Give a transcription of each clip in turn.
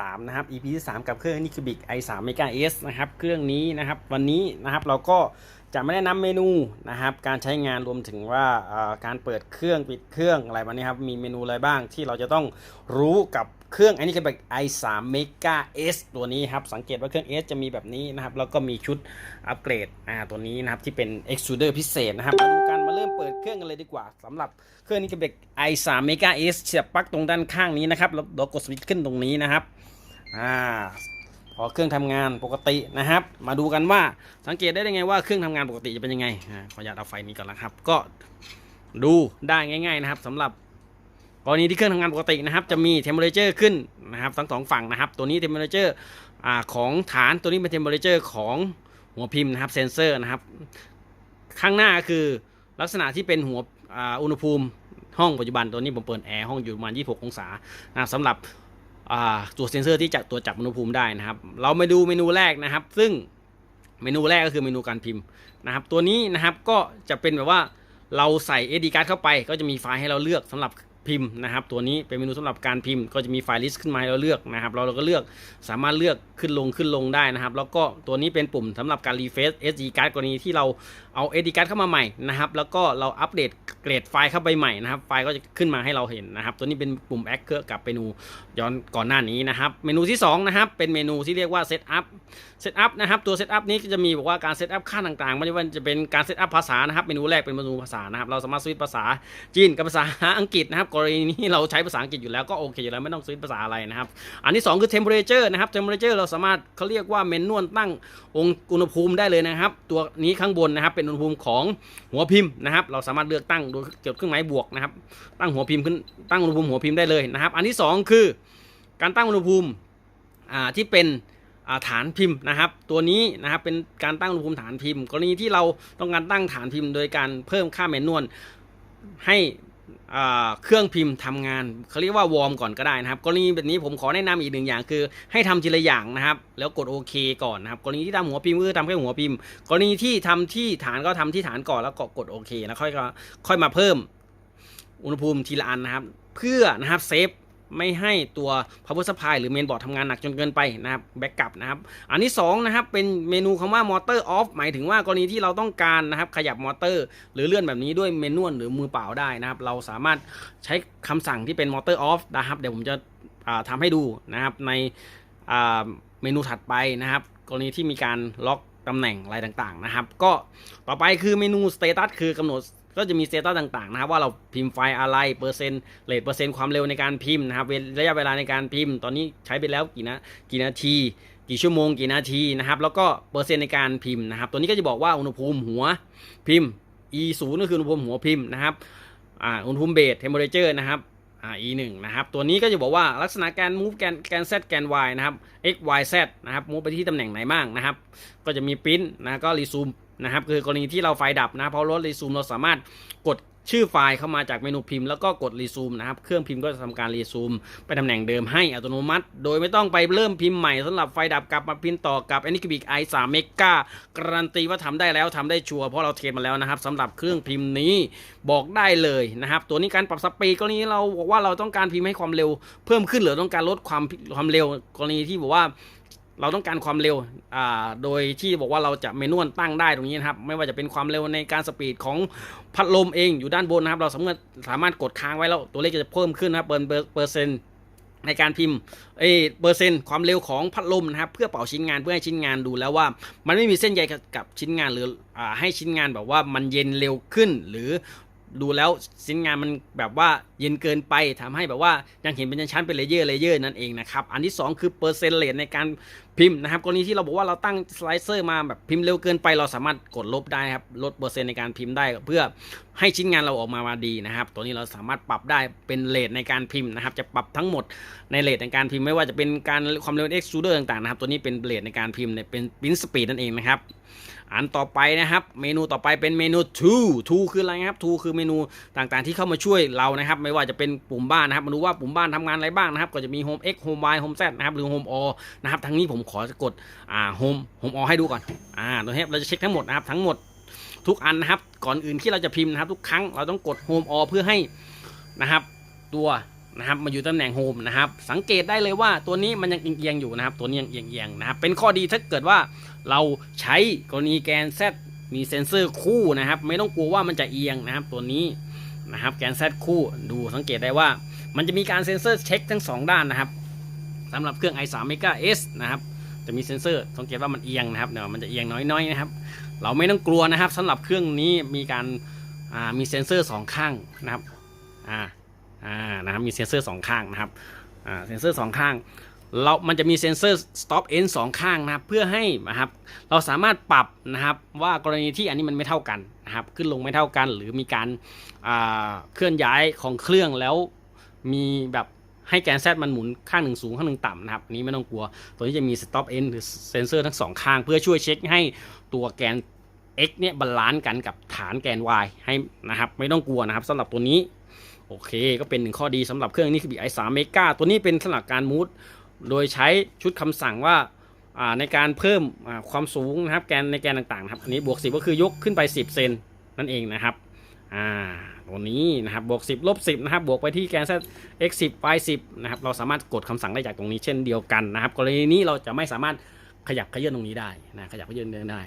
3 นะครับ EP ที่ 3 กับเครื่อง Nicubic i3 Mega S นะครับ เครื่องนี้นะครับ วันนี้นะครับเราก็จะไม่ได้นำเมนูนะครับ การใช้งานรวมถึงว่าการเปิดเครื่องปิดเครื่องอะไรแบบนี้ครับ มีเมนูอะไรบ้างที่เราจะต้องรู้กับเครื่อง Nicubic i3 Mega S ตัวนี้ครับ สังเกตว่าเครื่อง S จะมีแบบนี้นะครับ แล้วก็มีชุดอัปเกรดอ่าตัวนี้นะครับ ที่เป็น extruder พิเศษนะครับ มาดูกันมาเริ่มเปิดเครื่องกันเลยดีกว่าสำหรับเครื่อง Nicubic i3 Mega S เสียบปลั๊กตรงด้านข้างนี้นะครับแล้วเรากดสวิตช์ขึ้นตรงนี้นะครับ อ่าพอเครื่องทำงานปกตินะครับ มาดูกันว่าสังเกตได้ยังไงว่าเครื่องทำงานปกติจะเป็นยังไงอขออนุญาตเอาไฟนี้ก่อนนะครับ ก็ดูได้ง่าย ๆนะครับสำหรับกรณีที่เครื่องทำงานปกตินะครับ จะมีเทมเ p อเ t อร์ขึ้นนะครับทั้งสองฝั่งนะครับ ตัวนี้เทมเ p อเ t อร์ของฐานตัวนี้เป็นเทมเ p อเ t อร์ของหัวพิมพ์นะครับเซนเซอร์นะครับ ข้างหน้าคือลักษณะที่เป็นหัวอุณหภูมิห้องปัจจุบันตัวนี้ผมเปิดแอร์ห้องอยู่ประมาณ 26 องศานะสำหรับ ตัวเซนเซอร์ที่จับตัวจับอุณหภูมิได้นะครับ เรามาดูเมนูแรกนะครับ ซึ่งเมนูแรกก็คือเมนูการพิมพ์นะครับ ตัวนี้นะครับก็จะเป็นแบบว่าเราใส่ SD card เข้าไป ก็จะมีไฟล์ให้เราเลือกสำหรับ พิมพ์นะครับตัวนี้เป็นเมนูสำหรับการพิมพ์ก็จะมีไฟล์ลิสต์ขึ้นมาให้เราเลือกนะครับเราเราก็เลือกสามารถเลือกขึ้นลงขึ้นลงได้นะครับ แล้วก็ตัวนี้เป็นปุ่มสำหรับการรีเฟซ SD card กรณีที่เราเอา SD card เข้ามาใหม่นะครับแล้วก็เราอัปเดตเกรดไฟล์เข้าไปใหม่นะครับไฟล์ก็จะขึ้นมาให้เราเห็นนะครับ ตัวนี้เป็นปุ่ม Add กับเมนูย้อนก่อนหน้านี้นะครับ เมนูที่สองนะครับเป็นเมนูที่เรียกว่า Setup Setup นะครับตัว Setup นี้ก็จะมีบอกว่าการ Setup ค่าต่างๆไม่ว่าจะเป็นการ Setup ภาษานะครับเมนูแรกเป็นเมนูภาษานะครับเราสามารถสวิตภาษาจีนกับภาษาอังกฤษนะครับกรณีนี้เราใช้ภาษาอังกฤษอยู่แล้วก็โอเคอยู่แล้วไม่ต้องสวิตช์ภาษาอะไรนะครับ อันที่ 2 คือ temperature นะครับ temperature เราสามารถเขาเรียกว่าเมนนวลตั้งองค์อุณหภูมิได้เลยนะครับ ตัวนี้ข้างบนนะครับเป็นอุณหภูมิของหัวพิมพ์นะครับ เราสามารถเลือกตั้งโดยเกี่ยวกับเครื่องหมายบวกนะครับ ตั้งหัวพิมพ์ขึ้นตั้งอุณหภูมิหัวพิมพ์ได้เลยนะครับ อันที่ 2 คือ การตั้งอุณหภูมิอ่าที่เป็นอ่าฐานพิมพ์นะครับ ตัวนี้นะครับเป็นการตั้งอุณหภูมิฐานพิมพ์ กรณีที่เราต้องการตั้งฐานพิมพ์ โดยการเพิ่มค่าแมนนวลให้ เครื่องพิมพ์ทำงานเขาเรียกว่าวอร์มก่อนก็ได้นะครับกรณีแบบนี้ผมขอแนะนำอีกหนึ่งอย่าง คือให้ทำทีละอย่างนะครับ แล้วกดโอเคก่อนนะครับกรณีที่ทำหัวพิมพ์ก็คือทำแค่หัวพิมพ์ กรณีที่ทำที่ฐานก็ทำที่ฐานก่อนแล้วก็กดโอเคแล้วค่อยก็ค่อยมาเพิ่มอุณหภูมิทีละอันนะครับ เพื่อนะครับเซฟ ไม่ให้ตัว power supply หรือ main board ทำงานหนักจนเกินไปนะครับแบ็กกลับนะครับอันที่2นะครับเป็นเมนูคำว่า motor off หมายถึงว่ากรณีที่เราต้องการนะครับขยับมอเตอร์ หรือเลื่อนแบบนี้ด้วยเมนวลหรือมือเปล่าได้นะครับ เราสามารถใช้คำสั่งที่เป็น motor off นะครับเดี๋ยวผมจะอ่าทำให้ดูนะครับในเมนูถัดไปนะครับ กรณีที่มีการล็อกตำแหน่งอะไรต่างๆนะครับ ก็ต่อไปคือเมนู status คือกำหนด ก็จะมีเตตัสต่างๆนะครับว่าเราพิมพ์ไฟล์อะไรเปอร์เซ็นต์เรทเปอร์เซ็นต์ความเร็วในการพิมพ์นะครับระยะเวลาในการพิมพ์ ตอนนี้ใช้ไปแล้วกี่นะกี่นาที กี่ชั่วโมงกี่นาทีนะครับแล้วก็เปอร์เซ็นต์ในการพิมพ์นะครับตัวนี้ก็จะบอกว่าอุณหภูมิหัวพิมพ์ e 0ก็คืออุณหภูมิหัวพิมพ์นะครับอ่าอุณหภูมิเบสเทมเ p อเ t อร์นะครับอ่า e 1นะครับ ตัวนี้ก็จะบอกว่าลักษณะการ move แกนแกน z แกน y นะครับ x y z นะครับ move ไปที่ตำแหน่งไหนบ้างนะครับ ก็จะมีปริ้นนะก็รีซูม นะครับคือกรณีที่เราไฟดับนะเพราะรถรีซูมเราสามารถกดชื่อไฟล์เข้ามาจากเมนูพิมพ์แล้วก็กดรีซูมนะครับ เครื่องพิมพ์ก็จะทำการรีซูมไปตำแหน่งเดิมให้อัตโนมัติ โดยไม่ต้องไปเริ่มพิมพ์ใหม่สำหรับไฟดับกลับมาพิมพ์ต่อกับ a n i c u b i c i 3 Mega การันตีว่าทำได้แล้วทำได้ชัวร์เพราะเราเทรนมาแล้วนะครับสำหรับเครื่องพิมพ์นี้บอกได้เลยนะครับ ตัวนี้การปรับสปีดกรณีเราบอกว่าเราต้องการพิมพ์ให้ความเร็ว เพิ่มขึ้นหรือต้องการลดความความเร็วกรณีที่บอกว่า เราต้องการความเร็ว อ่า โดยที่บอกว่าเราจะเมนวลตั้งได้ตรงนี้นะครับ ไม่ว่าจะเป็นความเร็วในการสปีดของพัดลมเองอยู่ด้านบนนะครับ เราสามารถสามารถกดค้างไว้แล้วตัวเลขจะเพิ่มขึ้นนะครับเปอร์เปอร์เซ็นต์ในการพิมพ์เอเปอร์เซ็นต์ความเร็วของพัดลมนะครับ เพื่อเป่าชิ้นงานเพื่อให้ชิ้นงานดูแล้วว่า มันไม่มีเส้นใยกับชิ้นงานหรืออ่าให้ชิ้นงานแบบว่ามันเย็นเร็วขึ้น หรือดูแล้วชิ้นงานมันแบบว่าเย็นเกินไปทำให้แบบว่ายังเห็นเป็นชั้นเป็นเลเยอร์เลเยอร์นั่นเองนะครับ อันที่ 2 คือเปอร์เซ็นต์เลทในการ พิมพ์นะครับกรณีที่เราบอกว่าเราตั้งสไลเซอร์มาแบบพิมพ์เร็วเกินไปเราสามารถกดลบได้ครับลดเปอร์เซ็นต์ในการพิมพ์ได้เพื่อให้ชิ้นงานเราออกมามาดีนะครับ ตัวนี้เราสามารถปรับได้เป็นเลทในการพิมพ์นะครับ จะปรับทั้งหมดในเลทในการพิมพ์ไม่ว่าจะเป็นการความเร็ว extruder ต่างๆนะครับ ตัวนี้เป็นเลทในการพิมพ์เนี่ยเป็น print speed นั่นเองนะครับอันต่อไปนะครับ เมนูต่อไปเป็นเมนู two two คืออะไรครับ two คือเมนูต่างๆที่เข้ามาช่วยเรานะครับ ไม่ว่าจะเป็นปุ่มบ้านนะครับมาดูว่าปุ่มบ้านทำงานอะไรบ้างนะครับ ก็จะมี home x home y home z นะครับหรือ home all นะครับทั้งนี้ผมขอกดอ่า home home all ให้ดูก่อนอ่าตัวนี้เราจะเช็คทั้งหมดนะครับทั้งหมดทุกอันนะครับ ก่อนอื่นที่เราจะพิมพ์นะครับ ทุกครั้งเราต้องกด home all เพื่อให้นะครับ ตัวนะครับมาอยู่ตำแหน่งโฮมนะครับ สังเกตได้เลยว่าตัวนี้มันยังเอียงๆอยู่นะครับ ตัวนี้ยังเอียงๆนะครับ เป็นข้อดีถ้าเกิดว่าเราใช้กรณีแกน Z มีเซ็นเซอร์คู่นะครับ ไม่ต้องกลัวว่ามันจะเอียงนะครับ ตัวนี้นะครับแกน Z คู่ดูสังเกตได้ว่า มันจะมีการเซ็นเซอร์เช็คทั้งสองด้านนะครับสำหรับเครื่อง i3 Mega S นะครับ จะมีเซ็นเซอร์สังเกตว่ามันเอียงนะครับเดี๋ยวมันจะเอียงน้อยๆนะครับ เราไม่ต้องกลัวนะครับสำหรับเครื่องนี้มีการามีเซ็นเซอร์สองข้างนะครับอ่าอ่านะครับมีเซ็นเซอร์สองข้างนะครับอ่าเซ็นเซอร์สองข้างเรามันจะมีเซ็นเซอร์ stop end สองข้างนะครับ เพื่อให้นะครับ เราสามารถปรับนะครับ ว่ากรณีที่อันนี้มันไม่เท่ากันนะครับ ขึ้นลงไม่เท่ากัน หรือมีการาเคลื่อนย้ายของเครื่องแล้วมีแบบ ให้แกน Z มันหมุนข้างหนึ่งสูงข้างหนึ่งต่ำนะครับนี้ไม่ต้องกลัว ตัวนี้จะมี stop end หรือเซนเซอร์ทั้งสองข้าง เพื่อช่วยเช็คให้ตัวแกน x เนี่ยบาลานซ์กันกับฐานแกน y ให้นะครับไม่ต้องกลัวนะครับสำหรับตัวนี้โอเค ก็เป็นหนึ่งข้อดีสำหรับเครื่องนี้คือ BI3 Mega ตัวนี้เป็นสำหรับการมูดโดยใช้ชุดคำสั่งว่าในการเพิ่มความสูงนะครับแกนในแกนต่างๆนะครับอันนี้บวก 10 ก็คือยกขึ้นไป 10 เซนนั่นเองนะครับ อ่าตัวนี้นะครับบวก 10ลบ10นะครับบวกไปที่แกน z x 10 y 10นะครับเราสามารถกดคำสั่งได้จากตรงนี้เช่นเดียวกันนะครับกรณีนี้เราจะไม่สามารถขยับขยื่นตรงนี้ได้นะขยับขยื่นได้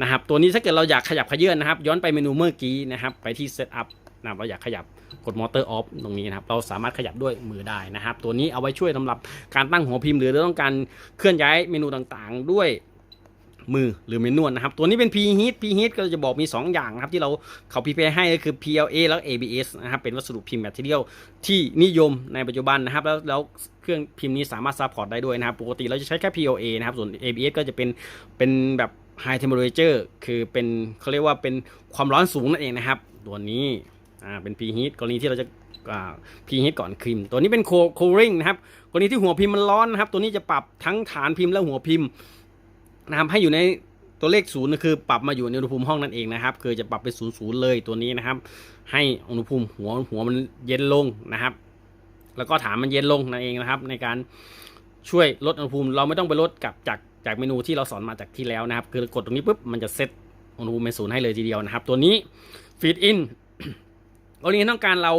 นะครับตัวนี้ถ้าเกิดเราอยากขยับขยื่นนะครับ ย้อนไปเมนูเมื่อกี้นะครับไปที่ Setup นะเราอยากขยับกด Motor Off ตรงนี้นะครับเราสามารถขยับด้วยมือได้นะครับ ตัวนี้เอาไว้ช่วยสำหรับการตั้งหัวพิมพ์หรือเราต้องการเคลื่อนย้ายเมนูต่างๆ ด้วย มือหรือเมนูนะครับ ตัวนี้เป็น P Heat P Heat ก็จะบอกมี 2 อย่างนะครับ ที่เราเขาพิเศษให้ก็คือ PLA แล้ว ABS นะครับ เป็นวัสดุพิมพ์แมทเทียลที่นิยมในปัจจุบันนะครับ แล้วแล้วเครื่องพิมพ์นี้สามารถซัพพอร์ตได้ด้วยนะครับ ปกติเราจะใช้แค่ PLA นะครับ ส่วน ABS ก็จะเป็นเป็นแบบ High Temperature คือเป็นเขาเรียกว่าเป็นความร้อนสูงนั่นเองนะครับ ตัวนี้อ่าเป็น P Heat กรณีที่เราจะอ่า P Heat ก่อนพิมตัวนี้เป็น Cold Cooling นะครับกรณีที่หัวพิมพ์มันร้อนนะครับ ตัวนี้จะปรับทั้งฐานพิมพ์และหัวพิมพ์ นะครับให้อยู่ในตัวเลขศูนย์คือปรับมาอยู่ในอุณหภูมิห้องนั่นเองนะครับคือจะปรับเป็นศูนย์ศูนย์เลยตัวนี้นะครับ ให้อุณหภูมิหัวหัวมันเย็นลงนะครับ แล้วก็ฐานมันเย็นลงนั่นเองนะครับ ในการช่วยลดอุณหภูมิ เราไม่ต้องไปลดกับจากจากเมนูที่เราสอนมาจากที่แล้วนะครับ คือกดตรงนี้ปุ๊บมันจะเซตอุณหภูมิเป็นศูนย์ให้เลยทีเดียวนะครับ ตัวนี้ฟีดอินกรณีต้องการเรา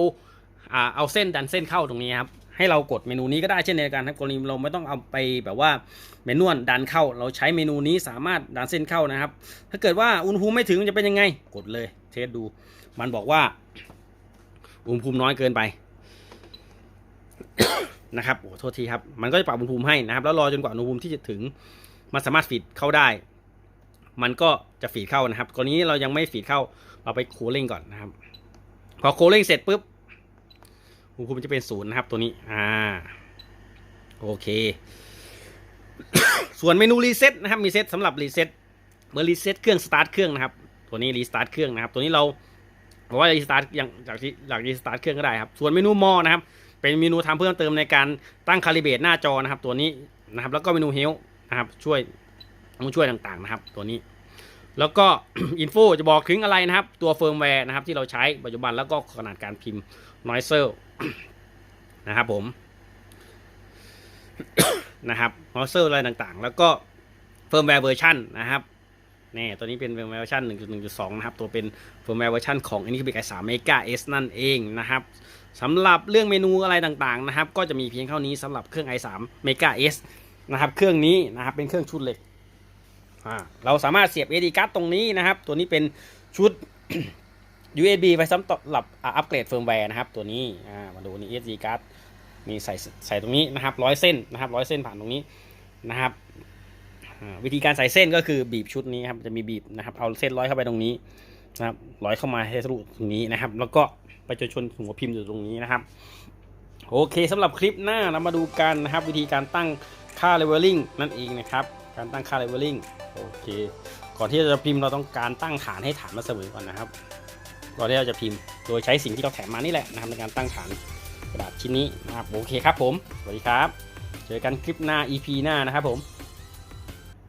เอาเส้นดันเส้นเข้าตรงนี้ครับ ให้เรากดเมนูนี้ก็ได้เช่นเดียวกันครับกรณีเราไม่ต้องเอาไปแบบว่าเมนูดันเข้า เราใช้เมนูนี้สามารถดันเส้นเข้านะครับ ถ้าเกิดว่าอุณหภูมิไม่ถึงจะเป็นยังไง กดเลยเทสดู มันบอกว่า อุณหภูมิน้อยเกินไปนะครับโอ้โทษทีครับ มันก็จะปรับอุณหภูมิให้นะครับ แล้วรอจนกว่าอุณหภูมิที่จะถึง มันสามารถฟีดเข้าได้ มันก็จะฟีดเข้านะครับกรณีเรายังไม่ฟีดเข้า เราไปโคลิ่งก่อนนะครับ พอโคลิ่งเสร็จปุ๊บ อุณหภูมิจะเป็นศูนย์นะครับตัวนี้ อ่า โอเค ส่วนเมนูรีเซ็ตนะครับ มีเซ็ตสำหรับรีเซ็ตเมื่อรีเซ็ตเครื่องสตาร์ทเครื่องนะครับ ตัวนี้รีสตาร์ทเครื่องนะครับ ตัวนี้เราบอกว่ารีสตาร์ทอย่างจากที่จากรีสตาร์ทเครื่องก็ได้ครับ ส่วนเมนูมอนะครับ เป็นเมนูทำเพิ่มเติมในการตั้งคาลิเบตหน้าจอนะครับ ตัวนี้นะครับ แล้วก็เมนูเฮลนะครับ ช่วยมช่วยต่างๆนะครับ ตัวนี้ แล้วก็อินโฟจะบอกถึงอะไรนะครับ ตัวเฟิร์มแวร์นะครับที่เราใช้ปัจจุบันแล้วก็ขนาดการพิมพ์ noiser นะครับผมนะครับ noiser อะไรต่างๆ แล้วก็เฟิร์มแวร์เวอร์ชันนะครับนี่ตัวนี้เป็นเฟิร์มแวร์เวอร์ชัน1.1.2 นะครับ ตัวเป็นเฟิร์มแวร์เวอร์ชันของ a n i c b i c 3 Mega S นั่นเองนะครับสำหรับเรื่องเมนูอะไรต่างๆนะครับ ก็จะมีเพียงเท่านี้สำหรับเครื่อง i3 Mega S นะครับ เครื่องนี้นะครับเป็นเครื่องชุดเหล็ก เราสามารถเสียบ SD card ตรงนี้นะครับ ตัวนี้เป็นชุด USB ไปสำหรับอัปเกรดเฟิร์มแวร์นะครับ ตัวนี้มาดูนี่ SD card มีใส่ใส่ตรงนี้นะครับร้อยเส้นนะครับร้อยเส้นผ่านตรงนี้นะครับวิธีการใส่เส้นก็คือบีบชุดนี้ครับจะมีบีบนะครับเอาเส้นร้อยเข้าไปตรงนี้นะครับร้อยเข้ามาให้ทะลุตรงนี้นะครับ แล้วก็ไปจนชนหัวพิมพ์อยู่ตรงนี้นะครับ โอเคสำหรับคลิปหน้าเรามาดูกันนะครับ วิธีการตั้งค่าเลเวลลิ่งนั่นเองนะครับ การตั้งค่าเลเวลลิ่งโอเค ก่อนที่เราจะพิมพ์เราต้องการตั้งฐานให้ฐานมาเสมอก่อนนะครับ เราได้เราจะพิมพ์ โดยใช้สิ่งที่เราแถมมานี่แหละนะครับในการตั้งฐานกระดาษชิ้นนี้นะครับโอเคครับผม สวัสดีครับ เจอกันคลิปหน้า EP หน้านะครับผม